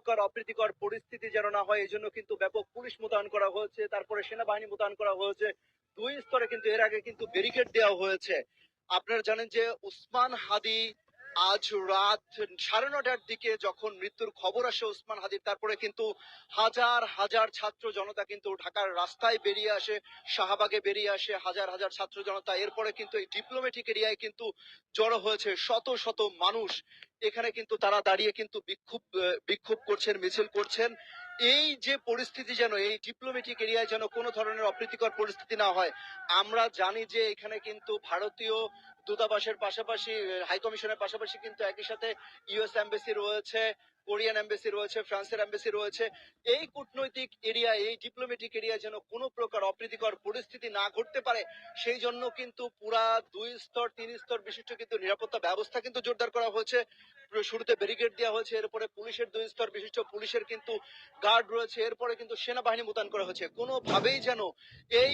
প্রকার অপ্রীতিকর পরিস্থিতি যেন না হয় এই জন্য কিন্তু ব্যাপক পুলিশ মোতায়েন করা হয়েছে। তারপরে সেনাবাহিনী মোতায়েন করা হয়েছে। দুই স্তরে কিন্তু এর আগে কিন্তু ব্যারিকেড দেওয়া হয়েছে। আপনারা জানেন যে উসমান হাদি আজ রাত সাড়ে নটার দিকে যখন মৃত্যুর খবর আসে ওসমান হাদির, তারপরে কিন্তু হাজার হাজার ছাত্র জনতা কিন্তু ঢাকার রাস্তায় বেরিয়ে আসে, শাহবাগে বেরিয়ে আসে হাজার হাজার ছাত্র জনতা। এরপরে কিন্তু এই ডিপ্লোমেটিক এরিয়ায় কিন্তু জড়ো হয়েছে শত শত মানুষ। এখানে কিন্তু তারা দাঁড়িয়ে কিন্তু বিক্ষোভ বিক্ষোভ করছেন, মিছিল করছেন। এই যে পরিস্থিতি যেন, এই ডিপ্লোমেটিক এরিয়ায় যেন কোনো ধরনের অপ্রীতিকর পরিস্থিতি না হয়, আমরা জানি যে এখানে কিন্তু ভারতীয় দূতাবাসের পাশাপাশি হাই কমিশনের পাশাপাশি কিন্তু একই সাথে ইউএস এমবেসি রয়েছে কোরিয়ান এমবেসি রয়েছে ফ্রান্সের এমবেসি রয়েছে। এই কূটনৈতিক এরিয়া এই ডিপ্লোমেটিক এরিয়া যেন কোনো প্রকার অপ্রীতিকর পরিস্থিতি না ঘটতে পারে, সেই জন্য কিন্তু পুরা দুই স্তর, তিন স্তর বিশিষ্ট কিন্তু নিরাপত্তা ব্যবস্থা কিন্তু জোরদার করা হয়েছে। শুরুতে ব্যারিকেড দেওয়া হয়েছে, এরপরে পুলিশের দুই স্তর বিশিষ্ট পুলিশের কিন্তু গার্ড রয়েছে, এরপরে কিন্তু সেনাবাহিনী মোতায়েন করা হয়েছে। কোনোভাবেই যেন এই